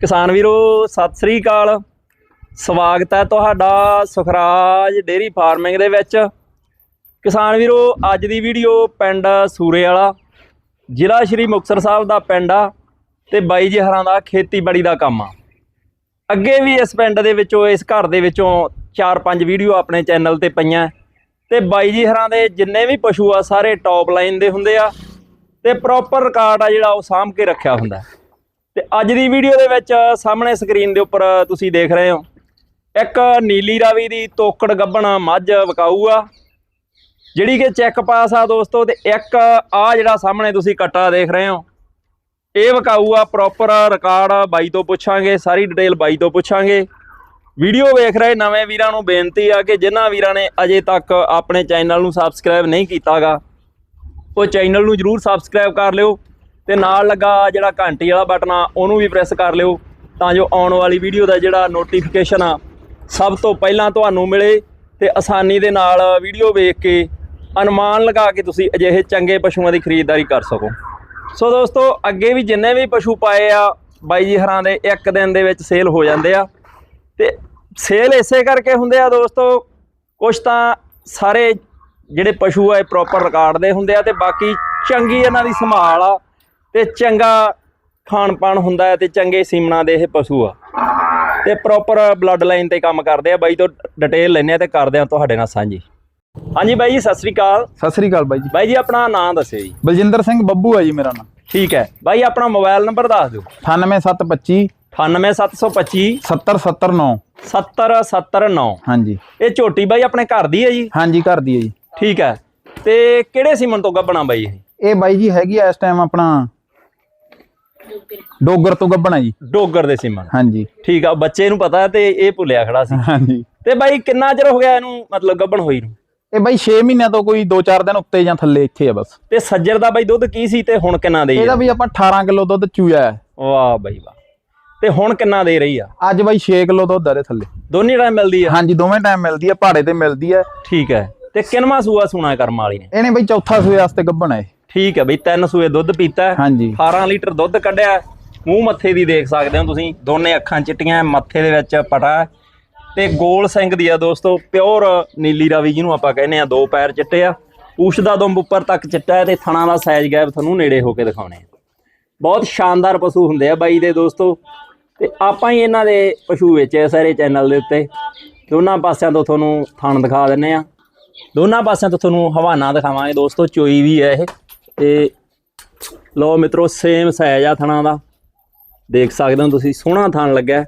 ਕਿਸਾਨ ਵੀਰੋ, ਸਤਿ ਸ੍ਰੀ ਅਕਾਲ। ਸਵਾਗਤ ਹੈ ਤੁਹਾਡਾ ਸੁਖਰਾਜ ਡੇਰੀ ਫਾਰਮਿੰਗ ਦੇ ਵਿੱਚ। ਕਿਸਾਨ ਵੀਰੋ, ਅੱਜ ਦੀ ਵੀਡੀਓ ਪਿੰਡ ਸੂਰੇ ਵਾਲਾ, ਜ਼ਿਲ੍ਹਾ ਸ਼੍ਰੀ ਮੁਕਤਸਰ ਸਾਹਿਬ ਦਾ ਪਿੰਡ ਆ ਤੇ ਬਾਈ ਜੀ ਹਰਾਂ ਦਾ ਖੇਤੀਬਾੜੀ ਦਾ ਕੰਮ ਆ। ਅੱਗੇ ਵੀ ਇਸ ਪਿੰਡ ਦੇ ਵਿੱਚੋਂ, ਇਸ ਘਰ ਦੇ ਵਿੱਚੋਂ 4-5 ਵੀਡੀਓ ਆਪਣੇ ਚੈਨਲ ਤੇ ਪਈਆਂ। ਤੇ ਬਾਈ ਜੀ ਹਰਾਂ ਦੇ ਜਿੰਨੇ ਵੀ ਪਸ਼ੂ ਆ, ਸਾਰੇ ਟੌਪ ਲਾਈਨ ਦੇ ਹੁੰਦੇ ਆ। ਤੇ ਪ੍ਰੋਪਰ ਰਿਕਾਰਡ ਆ ਜਿਹੜਾ ਉਹ ਸਾਂਭ ਕੇ ਰੱਖਿਆ ਹੁੰਦਾ। ਤੇ ਅੱਜ ਦੀ ਵੀਡੀਓ ਦੇ ਵਿੱਚ ਸਾਹਮਣੇ ਸਕਰੀਨ ਦੇ ਉੱਪਰ ਤੁਸੀਂ ਦੇਖ ਰਹੇ ਹੋ। ਇੱਕ ਨੀਲੀ ਰਾਵੀ ਦੀ ਤੋਕੜ ਗੱਬਣ ਮੱਝ ਵਿਕਾਊ ਆ, ਜਿਹੜੀ ਕਿ ਚੈੱਕ ਪਾਸ ਆ ਦੋਸਤੋ ਤੇ ਇੱਕ ਆ ਜਿਹੜਾ ਸਾਹਮਣੇ ਤੁਸੀਂ ਕੱਟਾ ਦੇਖ ਰਹੇ ਹੋ, ਇਹ ਵਿਕਾਊ ਆ ਪ੍ਰੋਪਰ ਰਿਕਾਰਡ ਬਾਈ ਤੋਂ ਪੁੱਛਾਂਗੇ, ਸਾਰੀ ਡਿਟੇਲ ਬਾਈ ਤੋਂ ਪੁੱਛਾਂਗੇ। ਵੀਡੀਓ ਵੇਖ ਰਹੇ ਨਵੇਂ ਵੀਰਾਂ ਨੂੰ ਬੇਨਤੀ ਆ ਕਿ ਜਿਨ੍ਹਾਂ ਵੀਰਾਂ ਨੇ ਅਜੇ ਤੱਕ ਆਪਣੇ ਚੈਨਲ ਨੂੰ ਸਬਸਕ੍ਰਾਈਬ ਨਹੀਂ ਕੀਤਾਗਾ, ਉਹ ਚੈਨਲ ਨੂੰ ਜਰੂਰ ਸਬਸਕ੍ਰਾਈਬ ਕਰ ਲਿਓ। ਤੇ ਨਾਲ ਲੱਗਾ ਜਿਹੜਾ ਘੰਟੀ ਵਾਲਾ ਬਟਨ ਆ, ਉਹਨੂੰ ਵੀ ਪ੍ਰੈਸ ਕਰ ਲਿਓ ਤਾਂ ਜੋ ਆਉਣ ਵਾਲੀ ਵੀਡੀਓ ਦਾ ਜਿਹੜਾ ਨੋਟੀਫਿਕੇਸ਼ਨ ਆ, ਸਭ ਤੋਂ ਪਹਿਲਾਂ ਤੁਹਾਨੂੰ ਮਿਲੇ ਤੇ ਆਸਾਨੀ ਦੇ ਨਾਲ ਵੀਡੀਓ ਵੇਖ ਕੇ ਅਨੁਮਾਨ ਲਗਾ ਕੇ ਤੁਸੀਂ ਅਜਿਹੇ ਚੰਗੇ ਪਸ਼ੂਆਂ ਦੀ ਖਰੀਦਦਾਰੀ ਕਰ ਸਕੋ। ਸੋ ਦੋਸਤੋ, ਅੱਗੇ ਵੀ ਜਿੰਨੇ ਵੀ ਪਸ਼ੂ ਪਾਏ ਆ, ਬਾਈ ਜੀ ਹਰਾਂ ਦੇ ਇੱਕ ਦਿਨ ਦੇ ਵਿੱਚ ਸੇਲ ਹੋ ਜਾਂਦੇ ਆ। ਤੇ ਸੇਲ ਇਸੇ ਕਰਕੇ ਹੁੰਦੇ ਆ ਦੋਸਤੋ ਕੁਝ ਤਾਂ ਸਾਰੇ ਜਿਹੜੇ ਪਸ਼ੂ ਆ, ਇਹ ਪ੍ਰੋਪਰ ਰਿਕਾਰਡ ਦੇ ਹੁੰਦੇ ਆ ਤੇ ਬਾਕੀ ਚੰਗੀ ਇਹਨਾਂ ਦੀ ਸੰਭਾਲ ਆ। ਤੇ ਚੰਗਾ ਖਾਣ ਪਾਣ ਹੁੰਦਾ ਹੈ ਤੇ ਚੰਗੇ ਸੀਮਣਾ ਦੇ ਇਹ ਪਸ਼ੂ ਆ। ਤੇ ਪ੍ਰੋਪਰ ਬਲੱਡ ਲਾਈਨ ਤੇ ਕੰਮ ਕਰਦੇ ਆ। ਬਾਈ ਤੋਂ ਡਿਟੇਲ ਲੈਣੇ ਆ ਤੇ ਕਰਦੇ ਆ ਤੁਹਾਡੇ ਨਾਲ ਸਾਂਝੀ। ਹਾਂਜੀ ਬਾਈ ਜੀ ਸਤਿ ਸ੍ਰੀ ਅਕਾਲ। ਸਤਿ ਸ੍ਰੀ ਅਕਾਲ ਬਾਈ ਜੀ। ਬਾਈ ਜੀ ਆਪਣਾ ਨਾਮ ਦੱਸਿਓ ਜੀ। ਬਲਜਿੰਦਰ ਸਿੰਘ ਬੱਬੂ ਹੈ ਜੀ ਮੇਰਾ ਨਾਮ ਠੀਕ ਹੈ। ਬਾਈ ਆਪਣਾ ਮੋਬਾਈਲ ਨੰਬਰ ਦੱਸ ਦਿਓ। 98725 98725 70709 70709 ਹਾਂਜੀ। ਇਹ ਝੋਟੀ ਬਾਈ ਆਪਣੇ ਘਰ ਦੀ ਹੈ ਜੀ? ਹਾਂਜੀ ਘਰ ਦੀ ਹੈ ਜੀ। ਠੀਕ ਹੈ। ਤੇ ਕਿਹੜੇ ਸੀਮਨ ਤੋਂ ਗੱਬਣਾ ਬਾਈ ਇਹ? ਇਹ ਬਾਈ ਜੀ ਹੈਗੀ ਆ ਇਸ ਟਾਈਮ ਆਪਣਾ ਡੋਗਰ। ਤੋਂ ਗੱਬਣਾ ਜੀ। ਡੋਗਰ ਦੇ ਸੀਮਨ ਹਾਂਜੀ। ਠੀਕ ਆ ਬੱਚੇ ਨੂੰ ਪਤਾ ਤੇ ਇਹ ਭੁੱਲਿਆ ਖੜਾ ਸੀ। ਹਾਂਜੀ। ਤੇ ਬਾਈ ਕਿੰਨਾ ਚਿਰ ਹੋ ਗਿਆ ਇਹਨੂੰ ਮਤਲਬ ਗੱਬਣ ਹੋਈ ਨੂੰ? ਇਹ ਬਾਈ 6 ਮਹੀਨਿਆਂ ਤੋਂ ਕੋਈ 2-4 ਦਿਨ ਉੱਤੇ ਜਾਂ ਥੱਲੇ ਇੱਥੇ ਆ ਬਸ। ਤੇ ਸੱਜਰ ਦਾ ਬਾਈ ਦੁੱਧ ਕੀ ਸੀ ਤੇ ਹੁਣ ਕਿੰਨਾ ਦੇ ਇਹਦਾ ਵੀ ਆਪਾਂ 18 ਕਿਲੋ ਦੁੱਧ ਚੂਇਆ ਹੈ। ਵਾਹ ਬਾਈ ਵਾਹ। ਤੇ ਹੁਣ ਕਿੰਨਾ ਦੇ ਰਹੀ ਆ? ਅੱਜ ਬਾਈ 6 ਕਿਲੋ ਦੁੱਧ ਆ ਇਹਦੇ ਥੱਲੇ। ਦੋਨੇ ਟਾਈਮ ਮਿਲਦੀ ਆ? ਹਾਂਜੀ ਦੋਵੇਂ ਟਾਈਮ ਮਿਲਦੀ ਹੈ ਪਹਾੜੇ ਤੇ ਮਿਲਦੀ ਹੈ ਠੀਕ ਹੈ। ਤੇ ਕਿੰਨਵਾਂ ਸੂਆ ਸੂਣਾ ਕਰਮ ਵਾਲੀ ਨੇ? ਇਹਨੇ ਬਾਈ ਚੌਥਾ ਸੂਏ ਵਾਸਤੇ ਗੱਬਣਾ ਹੈ ਠੀਕ ਹੈ ਬਈ ਤਿੰਨ ਸੂਏ ਦੁੱਧ ਪੀਤਾ। ਹਾਂਜੀ। 18 ਲੀਟਰ ਦੁੱਧ ਕੱਢਿਆ। ਮੂੰਹ ਮੱਥੇ ਦੀ ਦੇਖ ਸਕਦੇ ਹੋ ਤੁਸੀਂ ਦੋਨੇ ਅੱਖਾਂ ਚਿੱਟੀਆਂ ਮੱਥੇ ਦੇ ਵਿੱਚ ਪਟਾ ਤੇ ਗੋਲ ਸਿੰਘ ਦੀ ਆ ਦੋਸਤੋ ਪਿਓਰ ਨੀਲੀ ਰਾਵੀ ਜਿਹਨੂੰ ਆਪਾਂ ਕਹਿੰਦੇ ਆ ਦੋ ਪੈਰ ਚਿੱਟੇ ਆ। ਪੂਛ ਦਾ ਦੁੰਬ ਉੱਪਰ ਤੱਕ ਚਿੱਟਾ ਹੈ ਤੇ ਥਣਾ ਦਾ ਸਾਈਜ਼ ਗੈਪ ਤੁਹਾਨੂੰ ਨੇੜੇ ਹੋ ਕੇ ਦਿਖਾਉਣੇ ਆ। ਬਹੁਤ ਸ਼ਾਨਦਾਰ ਪਸ਼ੂ ਹੁੰਦੇ ਆ ਬਾਈ ਦੇ ਦੋਸਤੋ। ਤੇ ਆਪਾਂ ਹੀ ਇਹਨਾਂ ਦੇ ਪਸ਼ੂ ਵੇਚੇ ਸਾਰੇ ਚੈਨਲ ਦੇ ਉੱਤੇ। ਦੋਨਾਂ ਪਾਸਿਆਂ ਤੋਂ ਤੁਹਾਨੂੰ ਥਣ ਦਿਖਾ ਦਿੰਨੇ ਆ। ਦੋਨਾਂ ਪਾਸਿਆਂ ਤੋਂ ਤੁਹਾਨੂੰ ਹਵਾਨਾ ਦਿਖਾਵਾਂਗੇ ਦੋਸਤੋ ਚੋਈ ਵੀ ਹੈ ਇਹ। ਤੇ ਲੋ ਮਿੱਤਰੋ ਸੇਮ ਸਾਈਜ਼ ਆ ਥਣਾ ਦਾ। ਦੇਖ ਸਕਦੇ ਹੋ ਤੁਸੀਂ, ਸੋਹਣਾ ਥਣ ਲੱਗਾ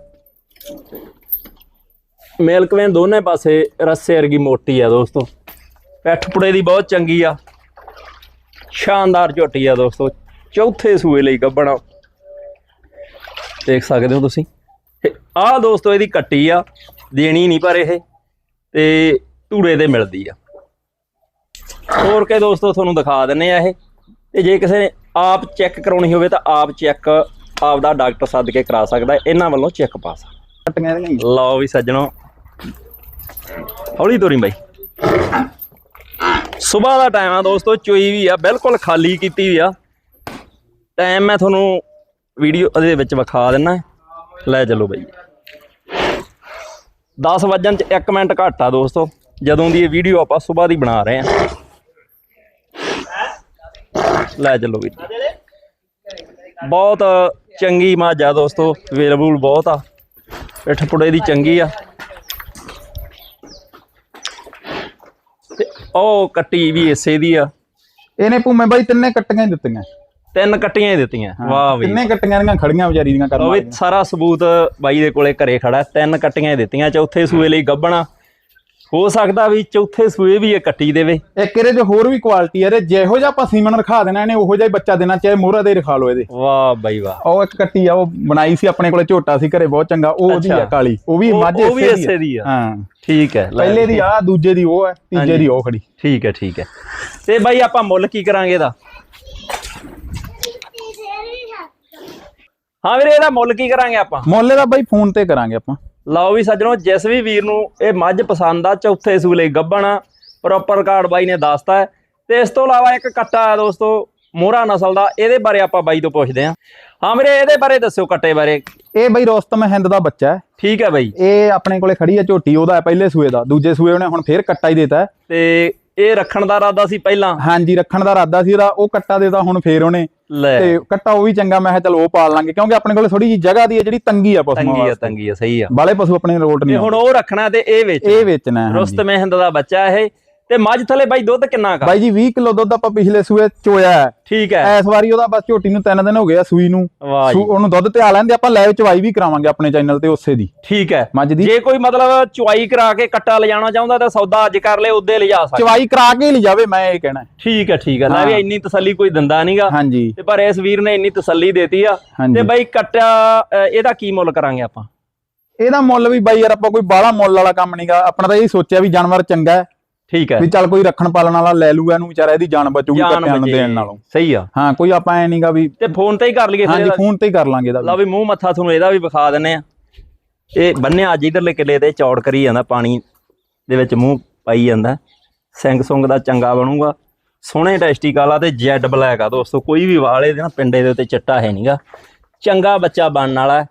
ਮਿਲਕ ਦੋਨੇ ਪਾਸੇ ਰੱਸੇ ਵਰਗੀ ਮੋਟੀ ਆ ਦੋਸਤੋ। ਪੈਠ ਪੁੜੇ ਦੀ ਬਹੁਤ ਚੰਗੀ ਆ। ਸ਼ਾਨਦਾਰ ਝੋਟੀ ਆ ਦੋਸਤੋ। ਚੌਥੇ ਸੂਏ ਲਈ ਗੱਬਣਾ। ਦੇਖ ਸਕਦੇ ਹੋ ਤੁਸੀਂ। ਤੇ ਆਹ ਦੋਸਤੋ, ਇਹਦੀ ਕੱਟੀ ਆ। ਦੇਣੀ ਨਹੀਂ ਪਰ ਇਹ। ਤੇ ਧੂੜੇ ਤੇ ਮਿਲਦੀ ਆ। ਹੋਰ ਕੇ ਦੋਸਤੋ, ਤੁਹਾਨੂੰ ਦਿਖਾ ਦਿੰਨੇ ਆ ਇਹ। ਤੇ ਜੇ ਕਿਸੇ ਨੇ ਆਪ ਚੈੱਕ ਕਰਾਉਣੀ ਹੋਵੇ ਤਾਂ ਆਪ ਚੈੱਕ ਆਪ ਦਾ ਡਾਕਟਰ ਸੱਦ ਕੇ ਕਰਾ ਸਕਦਾ। ਇਹਨਾਂ ਵੱਲੋਂ ਚੈੱਕ ਪਾਸ। ਲਓ ਵੀ ਸੱਜਣੋ ਹੌਲੀ ਤੋਰੀ ਬਾਈ। ਸਵੇਰ ਦਾ ਟਾਈਮ ਆ ਦੋਸਤੋ ਚੋਈ ਵੀ ਆ ਬਿਲਕੁਲ ਖਾਲੀ ਕੀਤੀ ਵੀ ਆ। ਟਾਈਮ ਮੈਂ ਤੁਹਾਨੂੰ ਵੀਡੀਓ ਦੇ ਵਿੱਚ ਵਿਖਾ ਦਿੰਨਾ। ਲੈ ਚੱਲੋ ਬਾਈ। 10 ਵਜਣ ਚ 1 ਮਿੰਟ ਘੱਟ ਆ ਦੋਸਤੋ ਜਦੋਂ ਦੀ ਇਹ ਵੀਡੀਓ ਆਪਾਂ ਸਵੇਰ ਦੀ ਬਣਾ ਰਹੇ ਆ। ਲੈ ਚੱਲੋ ਵੀ। ਬਹੁਤ ਚੰਗੀ ਮੱਝ ਆ ਦੋਸਤੋ ਅਵੇਲੇਬਲ ਬਹੁਤ ਆ। ਪਿੱਠ ਪੁੜੇ ਦੀ ਚੰਗੀ ਆ। ਤੇ ਉਹ ਕੱਟੀ ਵੀ ਇਸੇ ਦੀ ਆ। ਇਹਨੇ ਭੂਮੇ ਬਾਈ ਤਿੰਨੇ ਕੱਟੀਆਂ ਹੀ ਦਿੱਤੀਆਂ। ਤਿੰਨ ਕੱਟੀਆਂ ਹੀ ਦਿੱਤੀਆਂ। ਵਾਹ ਬਈ ਤਿੰਨੇ ਕੱਟੀਆਂ ਦੀਆਂ ਖੜੀਆਂ ਵਿਚਾਰੀ ਦੀਆਂ ਉਹ ਕਰਨ ਸਾਰਾ ਸਬੂਤ ਬਾਈ ਦੇ ਕੋਲੇ ਘਰੇ ਖੜਾ। ਤਿੰਨ ਕੱਟੀਆਂ ਹੀ ਦਿੱਤੀਆਂ ਚੌਥੇ ਸੂਏ ਲਈ ਗੱਬਣਾ ਹੋ ਸਕਦਾ ਵੀ ਚੌਥੇ ਸੂਏ ਵੀ ਇਹ ਕੱਟੀ ਦੇਵੇ। ਇੱਕ ਇਹਦੇ 'ਚ ਹੋਰ ਵੀ ਕੁਆਲਿਟੀ ਹੈ ਇਹਦੇ ਜਿਹੋ ਜਿਹਾ ਆਪਾਂ ਸੀਮਨ ਰਖਾ ਦੇਣਾ ਇਹਨੇ ਉਹੋ ਜਿਹਾ ਹੀ ਬੱਚਾ ਦੇਣਾ ਚਾਹੇ ਮੋਹਰਾ ਦੇ ਰਖਾ ਲਓ ਇਹਦੇ। ਵਾਹ ਬਾਈ ਵਾਹ। ਉਹ ਇੱਕ ਕੱਟੀ ਆ ਉਹ ਬਣਾਈ ਸੀ ਆਪਣੇ ਕੋਲੇ ਝੋਟਾ ਸੀ ਘਰੇ ਬਹੁਤ ਚੰਗਾ ਉਹ ਉਹਦੀ। ਆ ਕਾਲੀ ਉਹ ਵੀ ਮੱਝ ਉਹ ਵੀ ਇਸੇ ਇਸੇ ਦੀ ਆ। ਹਾਂ। ਠੀਕ ਹੈ ਪਹਿਲੇ ਦੀ ਆ ਦੂਜੇ ਦੀ ਉਹ ਹੈ ਤੀਜੇ। ਦੀ ਉਹ ਖੜੀ। ਠੀਕ ਹੈ ਠੀਕ ਹੈ। ਤੇ ਬਾਈ ਆਪਾਂ ਮੁੱਲ ਕੀ ਕਰਾਂਗੇ ਇਹਦਾ? ਹਾਂ ਵੀਰੇ ਇਹਦਾ ਮੁੱਲ ਕੀ ਕਰਾਂਗੇ ਆਪਾਂ? ਮੁੱਲ ਦਾ ਬਾਈ ਫੋਨ ਤੇ ਕਰਾਂਗੇ ਆਪਾਂ। ਲਓ ਵੀ ਸੱਜਣੋ ਜਿਸ ਵੀ ਵੀਰ ਨੂੰ ਇਹ ਮੱਝ ਪਸੰਦ ਆ ਚੌਥੇ ਸੂਲੇ ਗੱਬਣ ਪ੍ਰੋਪਰ ਕਾਰਡ ਬਾਈ ਨੇ ਦੱਸਤਾ ਤੇ ਇਸ ਤੋਂ ਇਲਾਵਾ ਇੱਕ ਕੱਟਾ ਹੈ ਦੋਸਤੋ ਮੋਹਰਾ ਨਸਲ ਦਾ ਇਹਦੇ ਬਾਰੇ ਆਪਾਂ ਬਾਈ ਤੋਂ ਪੁੱਛਦੇ ਹਾਂ। ਹਾਂ ਵੀਰੇ ਇਹਦੇ ਬਾਰੇ ਦੱਸਿਓ ਕੱਟੇ ਬਾਰੇ। ਇਹ ਬਈ ਰੋਸਤਮ ਹਿੰਦ ਦਾ ਬੱਚਾ ਹੈ। ਠੀਕ ਹੈ ਬਾਈ। ਇਹ ਆਪਣੇ ਕੋਲੇ ਖੜੀ ਹੈ ਝੋਟੀ ਉਹਦਾ ਹੈ ਪਹਿਲੇ ਸੂਏ ਦਾ ਦੂਜੇ ਸੂਏ ਉਹਨੇ ਹੁਣ ਫੇਰ ਕੱਟਾ ਹੀ ਦੇਤਾ ਤੇ ਇਹ ਰੱਖਣ ਦਾ ਇਰਾਦਾ ਸੀ ਪਹਿਲਾਂ? ਹਾਂਜੀ ਰੱਖਣ ਦਾ ਇਰਾਦਾ ਸੀ ਉਹ ਕੱਟਾ ਦੇਤਾ ਹੁਣ ਫੇਰ ਉਹਨੇ। ਲੈ। ਤੇ ਕੱਟਾ ਉਹ ਵੀ ਚੰਗਾ ਮੈਂ ਕਿਹਾ ਚਲ ਉਹ ਪਾਲ ਲਾਂਗੇ। ਕਿਉਂਕਿ ਆਪਣੇ ਕੋਲੇ ਥੋੜੀ ਜਿਹੀ ਜਗ੍ਹਾ ਦੀ ਹੈ ਜਿਹੜੀ ਤੰਗੀ ਆ ਪਸ਼ੂਆਂ ਤੰਗੀ ਆ ਵਾਸਤੇ। ਤੰਗੀ ਆ ਸਹੀ ਆ। ਬਾਲੇ ਪਸ਼ੂ ਆਪਣੇ ਰੋਟ ਨਹੀਂ ਹੁਣ ਉਹ ਰੱਖਣਾ ਤੇ ਇਹ ਵੇਚ ਇਹ ਵੇਚਣਾ ਹੈ ਹਾਂਜੀ। ਰੁਸਤਮ ਹਿੰਦ ਦਾ ਬੱਚਾ ਇਹ। ਤੇ ਮੱਝ ਥਲੇ ਬਾਈ ਦੁੱਧ ਕਿੰਨਾ ਕਾ ਬਾਈ ਜੀ 20 ਕਿਲੋ ਦੁੱਧ ਆਪਾਂ ਪਿਛਲੇ ਸੂਏ ਚੋਇਆ ਹੈ। ਠੀਕ ਹੈ। ਇਸ ਵਾਰੀ ਉਹਦਾ ਬਸ ਝੋਟੀ ਨੂੰ 3 ਦਿਨ ਹੋ ਗਏ ਆ ਸੂਈ ਨੂੰ। ਉਹਨੂੰ ਦੁੱਧ ਤੇ ਆ ਲੈਂਦੇ ਆਪਾਂ ਲੈਵ ਚਵਾਈ ਵੀ ਕਰਾਵਾਂਗੇ ਆਪਣੇ ਚੈਨਲ ਤੇ ਉਸੇ ਦੀ। ਠੀਕ ਹੈ। ਮੱਝ ਦੀ। ਜੇ ਕੋਈ ਮਤਲਬ ਚੁਆਈ ਕਰਾ ਕੇ ਕੱਟਾ ਲਿਜਾਣਾ ਚਾਹੁੰਦਾ ਤਾਂ ਸੌਦਾ ਅੱਜ ਕਰ ਲੇ ਉਦੇ ਲਿਜਾ ਸਕਦਾ। ਚਵਾਈ ਕਰਾ ਕੇ ਹੀ ਲਿਜਾਵੇ ਮੈਂ ਇਹ ਕਹਿਣਾ। ਠੀਕ ਹੈ ਠੀਕ ਹੈ। ਲੈ ਵੀ। ਇੰਨੀ ਤਸੱਲੀ ਕੋਈ ਦਿੰਦਾ ਨਹੀਂਗਾ। ਹਾਂਜੀ। ਤੇ ਪਰ ਇਸ ਵੀਰ ਨੇ ਇੰਨੀ ਤਸੱਲੀ ਦੇਤੀ ਆ। ਤੇ ਬਾਈ ਕੱਟਾ ਇਹਦਾ ਕੀ ਮੁੱਲ ਕਰਾਂਗੇ ਆਪਾਂ? ਇਹਦਾ ਮੁੱਲ ਵੀ ਬਾਈ ਯਾਰ ਆਪਾਂ ਕੋਈ ਬਾਹਲਾ ਮੁੱਲ ਵਾਲਾ ਕੰਮ ਨਹੀਂਗਾ। ਆਪਣਾ ਤਾਂ ਇਹ ਸੋਚਿਆ ਵੀ ਜਾਨਵਰ ਚੰਗਾ ਹੈ। ਠੀਕ ਹੈ। ਵੀ ਚੱਲ ਕੋਈ ਰੱਖਣ ਪਾਲਣ ਵਾਲਾ ਲੈ ਲੂਗਾ ਇਹਨੂੰ ਵਿਚਾਰਾ ਇਹਦੀ ਜਾਨ ਬਚੂਗੀ ਕੱਟਿਆਂ ਨੂੰ। ਦੇਣ ਨਾਲੋਂ। ਸਹੀ ਆ। ਹਾਂ ਕੋਈ ਆਪਾਂ ਐ ਨਹੀਂਗਾ ਵੀ ਤੇ ਫੋਨ ਤੇ ਹੀ ਕਰ ਲਈਏ ਹਾਂਜੀ। ਫੋਨ ਤੇ ਹੀ ਕਰ ਲਾਂਗੇ ਇਹਦਾ ਲਓ ਵੀ ਮੂੰਹ ਮੱਥਾ ਤੁਹਾਨੂੰ ਇਹਦਾ ਵੀ ਵਿਖਾ ਦਿੰਨੇ ਆ ਇਹ ਬੰਨਿਆ ਅੱਜ ਇਧਰਲੇ ਕਿੱਲੇ ਤੇ ਚੌੜ ਕਰੀ ਜਾਂਦਾ ਪਾਣੀ ਦੇ ਵਿੱਚ ਮੂੰਹ ਪਾਈ ਜਾਂਦਾ। ਸਿੰਘ ਸੁੰਗ ਦਾ ਚੰਗਾ ਬਣੂਗਾ। ਸੋਹਣੇ ਟੈਸਟੀਕਲ ਆ ਤੇ ਜੈਡ ਬਲੈਕ ਆ ਦੋਸਤੋ ਕੋਈ ਵੀ ਵਾਲੇ ਦੇ ਨਾ ਪਿੰਡੇ ਦੇ ਉੱਤੇ ਚਿੱਟਾ ਹੈ ਨਹੀਂਗਾ ਚੰਗਾ ਬੱਚਾ ਬਣਨ ਵਾਲਾ।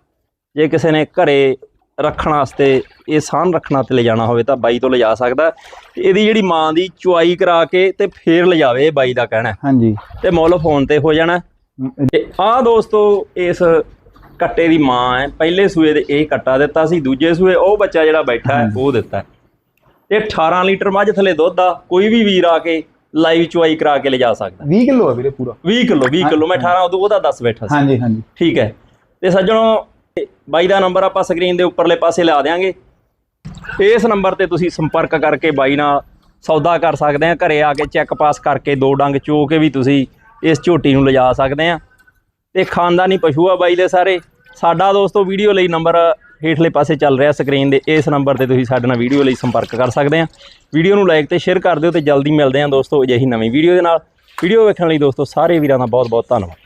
ਜੇ ਕਿਸੇ ਨੇ ਘਰੇ ਰੱਖਣ ਵਾਸਤੇ ਇਹ ਸਾਨ ਰੱਖਣਾ ਤੇ ਲਿਜਾਣਾ ਹੋਵੇ ਤਾਂ ਬਾਈ ਤੋਂ ਲਿਜਾ ਸਕਦਾ ਤੇ ਇਹਦੀ ਜਿਹੜੀ ਮਾਂ ਦੀ ਚੁਆਈ ਕਰਾ ਕੇ ਤੇ ਫੇਰ ਲਿਜਾਵੇ ਇਹ ਬਾਈ ਦਾ ਕਹਿਣਾ। ਹਾਂਜੀ। ਤੇ ਮੁੱਲ ਫੋਨ ਤੇ ਹੋ ਜਾਣਾ ਤੇ ਆਹ ਦੋਸਤੋ ਇਸ ਕੱਟੇ ਦੀ ਮਾਂ ਹੈ। ਪਹਿਲੇ ਸੂਏ ਦੇ ਇਹ ਕੱਟਾ ਦਿੱਤਾ ਸੀ ਦੂਜੇ ਸੂਏ ਉਹ ਬੱਚਾ ਜਿਹੜਾ ਬੈਠਾ ਹੈ ਉਹ ਦਿੱਤਾ ਇਹ 18 ਲੀਟਰ ਮੱਝ ਥਲੇ ਦੁੱਧ ਆ ਕੋਈ ਵੀ ਵੀਰ ਆ ਕੇ ਲਾਈਵ ਚੁਆਈ ਕਰਾ ਕੇ ਲਿਜਾ ਸਕਦਾ 20 ਕਿਲੋ ਹੈ ਵੀਰੇ ਪੂਰਾ। 20 ਕਿਲੋ 20 ਕਿਲੋ ਮੈਂ 18 ਉਦੋਂ ਉਹਦਾ ਦੱਸ ਬੈਠਾ ਸੀ। ਹਾਂਜੀ ਹਾਂਜੀ। ਠੀਕ ਹੈ। ਤੇ ਸੱਜਣੋ ਬਾਈ ਦਾ ਨੰਬਰ ਆਪਾਂ ਸਕਰੀਨ ਦੇ ਉੱਪਰਲੇ ਪਾਸੇ ਲਾ ਦੇਾਂਗੇ ਇਸ ਨੰਬਰ ਤੇ ਤੁਸੀਂ ਸੰਪਰਕ ਕਰਕੇ ਬਾਈ ਨਾਲ ਸੌਦਾ ਕਰ ਸਕਦੇ ਆ। ਘਰੇ ਆ ਕੇ ਚੈੱਕ ਪਾਸ ਕਰਕੇ ਦੋ ਡੰਗ ਚੋ ਕੇ ਵੀ ਤੁਸੀਂ ਇਸ ਝੋਟੀ ਨੂੰ ਲਿਜਾ ਸਕਦੇ ਆ। ਤੇ ਖਾਨਦਾਨੀ ਪਸ਼ੂ ਆ ਬਾਈ ਦੇ ਸਾਰੇ। ਸਾਡਾ ਦੋਸਤੋ ਵੀਡੀਓ ਲਈ ਨੰਬਰ ਹੇਠਲੇ ਪਾਸੇ ਚੱਲ ਰਿਹਾ ਸਕਰੀਨ ਦੇ। ਇਸ ਨੰਬਰ ਤੇ ਤੁਸੀਂ ਸਾਡੇ ਨਾਲ ਵੀਡੀਓ ਲਈ ਸੰਪਰਕ ਕਰ ਸਕਦੇ ਆ। ਵੀਡੀਓ ਨੂੰ ਲਾਈਕ ਤੇ ਸ਼ੇਅਰ ਕਰ ਦਿਓ ਤੇ ਜਲਦੀ ਮਿਲਦੇ ਆ ਦੋਸਤੋ ਅਜਿਹੀ ਨਵੀਂ ਵੀਡੀਓ ਦੇ ਨਾਲ। ਵੀਡੀਓ ਵੇਖਣ ਲਈ ਦੋਸਤੋ ਸਾਰੇ ਵੀਰਾਂ ਦਾ ਬਹੁਤ ਬਹੁਤ ਧੰਨਵਾਦ।